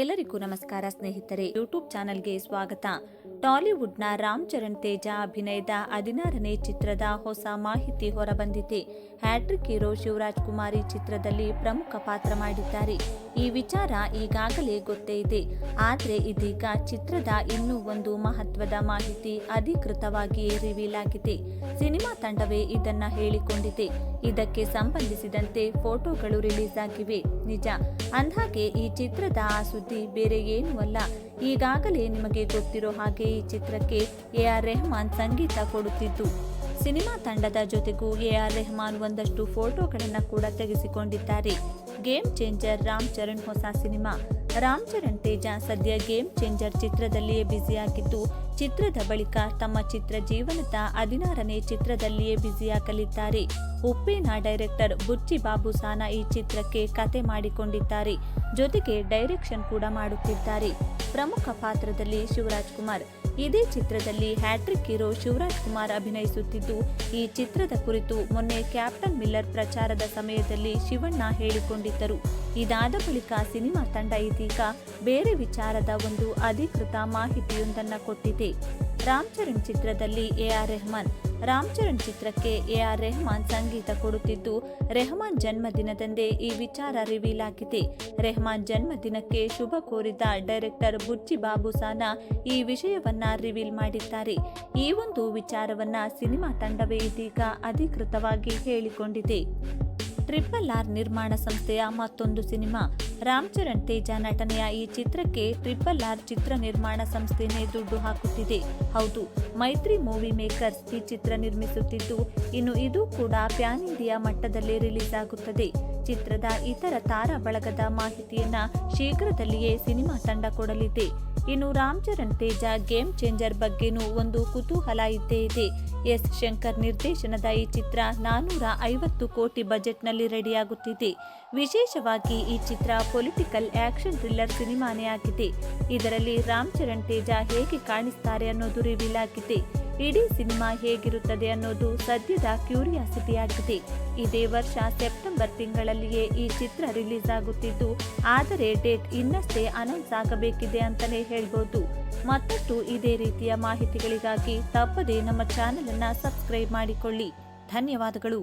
ಎಲ್ಲರಿಗೂ ನಮಸ್ಕಾರ ಸ್ನೇಹಿತರೆ. ಯೂಟ್ಯೂಬ್ ಚಾನೆಲ್ಗೆ ಸ್ವಾಗತ. ಟಾಲಿವುಡ್ನ ರಾಮ್ ಚರಣ್ ತೇಜ ಅಭಿನಯದ ಹದಿನಾರನೇ ಚಿತ್ರದ ಹೊಸ ಮಾಹಿತಿ ಹೊರಬಂದಿದೆ. Hat trick hero Shivaraj Kumar ಚಿತ್ರದಲ್ಲಿ ಪ್ರಮುಖ ಪಾತ್ರ ಮಾಡಿದ್ದಾರೆ. ಈ ವಿಚಾರ ಈಗಾಗಲೇ ಗೊತ್ತೇ ಇದೆ. ಆದರೆ ಇದೀಗ ಚಿತ್ರದ ಇನ್ನೂ ಒಂದು ಮಹತ್ವದ ಮಾಹಿತಿ ಅಧಿಕೃತವಾಗಿಯೇ ರಿವೀಲ್ ಆಗಿದೆ. ಸಿನಿಮಾ ತಂಡವೇ ಇದನ್ನ ಹೇಳಿಕೊಂಡಿದೆ. ಇದಕ್ಕೆ ಸಂಬಂಧಿಸಿದಂತೆ ಫೋಟೋಗಳು ರಿಲೀಸ್ ಆಗಿವೆ. ನಿಜ. ಅಂದ್ಹಾಗೆ ಈ ಚಿತ್ರದ ಆ ಬೇರೆ ಏನೂ ಅಲ್ಲ. ಈಗಾಗಲೇ ನಿಮಗೆ ಗೊತ್ತಿರೋ ಹಾಗೆ ಈ ಚಿತ್ರಕ್ಕೆ ಎ ಆರ್ ರೆಹಮಾನ್ ಸಂಗೀತ ಕೊಡುತ್ತಿದ್ದು. ಸಿನಿಮಾ ತಂಡದ ಜೊತೆಗೂ ಎ ಆರ್ ರೆಹಮಾನ್ ಒಂದಷ್ಟು ಫೋಟೋಗಳನ್ನು ಕೂಡ ತೆಗೆಸಿಕೊಂಡಿದ್ದಾರೆ. ಗೇಮ್ ಚೇಂಜರ್ ರಾಮ್ ಚರಣ್ ಹೊಸ ಸಿನಿಮಾ. ರಾಮ್ ಚರಣ್ ತೇಜ ಸದ್ಯ ಗೇಮ್ ಚೇಂಜರ್ ಚಿತ್ರದಲ್ಲಿಯೇ ಬ್ಯುಸಿಯಾಗಿದ್ದು ಚಿತ್ರದ ಬಳಿಕ ತಮ್ಮ ಚಿತ್ರ ಜೀವನದ ಹದಿನಾರನೇ ಚಿತ್ರದಲ್ಲಿಯೇ ಬ್ಯುಸಿಯಾಗಲಿದ್ದಾರೆ ಉಪ್ಪೇನ ಡೈರೆಕ್ಟರ್ ಬುಚ್ಚಿ ಬಾಬು ಸಾನ ಈ ಚಿತ್ರಕ್ಕೆ ಕತೆ ಮಾಡಿಕೊಂಡಿದ್ದಾರೆ. ಜೊತೆಗೆ ಡೈರೆಕ್ಷನ್ ಕೂಡ ಮಾಡುತ್ತಿದ್ದಾರೆ. ಪ್ರಮುಖ ಪಾತ್ರದಲ್ಲಿ ಶಿವರಾಜ್ ಕುಮಾರ್. ಇದೇ ಚಿತ್ರದಲ್ಲಿ ಹ್ಯಾಟ್ರಿಕ್ ಹೀರೋ ಶಿವರಾಜ್ ಕುಮಾರ್ ಅಭಿನಯಿಸುತ್ತಿದ್ದು, ಈ ಚಿತ್ರದ ಕುರಿತು ಮೊನ್ನೆ ಕ್ಯಾಪ್ಟನ್ ಮಿಲ್ಲರ್ ಪ್ರಚಾರದ ಸಮಯದಲ್ಲಿ ಶಿವಣ್ಣ ಹೇಳಿಕೊಂಡಿದ್ದರು. ಇದಾದ ಬಳಿಕ ಸಿನಿಮಾ ತಂಡ ಇದೀಗ ಬೇರೆ ವಿಚಾರದ ಒಂದು ಅಧಿಕೃತ ಮಾಹಿತಿಯೊಂದನ್ನು ಕೊಟ್ಟಿದೆ. ರಾಮ್ ಚರಣ್ ಚಿತ್ರದಲ್ಲಿ ಎ ಆರ್ ರೆಹಮಾನ್. ರಾಮ್ ಚರಣ್ ಚಿತ್ರಕ್ಕೆ ಎ ಆರ್ ರೆಹಮಾನ್ ಸಂಗೀತ ಕೊಡುತ್ತಿದ್ದು, ರೆಹಮಾನ್ ಜನ್ಮದಿನದಂದೇ ಈ ವಿಚಾರ ರಿವೀಲ್ ಆಗಿದೆ. ರೆಹಮಾನ್ ಜನ್ಮದಿನಕ್ಕೆ ಶುಭ ಕೋರಿದ ಡೈರೆಕ್ಟರ್ ಬುಚ್ಚಿ ಬಾಬು ಸಾನಾ ಈ ವಿಷಯವನ್ನ ರಿವೀಲ್ ಮಾಡಿದ್ದಾರೆ. ಈ ಒಂದು ವಿಚಾರವನ್ನ ಸಿನಿಮಾ ತಂಡವೇ ಇದೀಗ ಅಧಿಕೃತವಾಗಿ ಹೇಳಿಕೊಂಡಿದೆ. ಟ್ರಿಪಲ್ ಆರ್ ನಿರ್ಮಾಣ ಸಂಸ್ಥೆಯ ಮತ್ತೊಂದು ಸಿನಿಮಾ. ರಾಮ್ ಚರಣ್ ತೇಜ ನಟನೆಯ ಈ ಚಿತ್ರಕ್ಕೆ ಟ್ರಿಪಲ್ ಆರ್ ಚಿತ್ರ ನಿರ್ಮಾಣ ಸಂಸ್ಥೆನೇ ದುಡ್ಡು ಹಾಕುತ್ತಿದೆ. ಹೌದು, ಮೈತ್ರಿ ಮೂವಿ ಮೇಕರ್ಸ್ ಈ ಚಿತ್ರ ನಿರ್ಮಿಸುತ್ತಿದ್ದು, ಇನ್ನು ಇದು ಕೂಡ ಪ್ಯಾನ್ ಇಂಡಿಯಾ ಮಟ್ಟದಲ್ಲಿ ರಿಲೀಸ್ ಆಗುತ್ತದೆ. ಚಿತ್ರದ ಇತರ ತಾರಾ ಬಳಗದ ಮಾಹಿತಿಯನ್ನ ಶೀಘ್ರದಲ್ಲಿಯೇ ಸಿನಿಮಾ ತಂಡ ಕೊಡಲಿದೆ. ಇನ್ನು ರಾಮ್ ಚರಣ್ ತೇಜ ಗೇಮ್ ಚೇಂಜರ್ ಬಗ್ಗೆನೂ ಒಂದು ಕುತೂಹಲ ಇದ್ದೇ ಇದೆ. ಎಸ್ ಶಂಕರ್ ನಿರ್ದೇಶನದ ಈ ಚಿತ್ರ ನಾನೂರ ಐವತ್ತು ಕೋಟಿ ಬಜೆಟ್ನಲ್ಲಿ ರೆಡಿಯಾಗುತ್ತಿದೆ. ವಿಶೇಷವಾಗಿ ಈ ಚಿತ್ರ ಪೊಲಿಟಿಕಲ್ ಆಕ್ಷನ್ ಥ್ರಿಲ್ಲರ್ ಸಿನಿಮಾನೇ ಆಗಿದೆ. ಇದರಲ್ಲಿ ರಾಮ್ ಚರಣ್ ತೇಜ ಹೇಗೆ ಕಾಣಿಸ್ತಾರೆ ಅನ್ನೋದು ರಿವೀಲ್ ಆಗಿದೆ. ಇಡೀ ಸಿನಿಮಾ ಹೇಗಿರುತ್ತದೆ ಅನ್ನೋದು ಸದ್ಯದ ಕ್ಯೂರಿಯಾಸಿಟಿ ಆಗಿದೆ. ಇದೇ ವರ್ಷ ಸೆಪ್ಟೆಂಬರ್ ತಿಂಗಳಲ್ಲಿಯೇ ಈ ಚಿತ್ರ ರಿಲೀಸ್ ಆಗುತ್ತಿದ್ದು, ಆದರೆ ಡೇಟ್ ಇನ್ನಷ್ಟೇ ಅನೌನ್ಸ್ ಆಗಬೇಕಿದೆ ಅಂತಲೇ ಹೇಳ್ಬೋದು. ಮತ್ತಷ್ಟು ಇದೇ ರೀತಿಯ ಮಾಹಿತಿಗಳಿಗಾಗಿ ತಪ್ಪದೇ ನಮ್ಮ ಚಾನೆಲ್ ಅನ್ನ ಸಬ್ಸ್ಕ್ರೈಬ್ ಮಾಡಿಕೊಳ್ಳಿ. ಧನ್ಯವಾದಗಳು.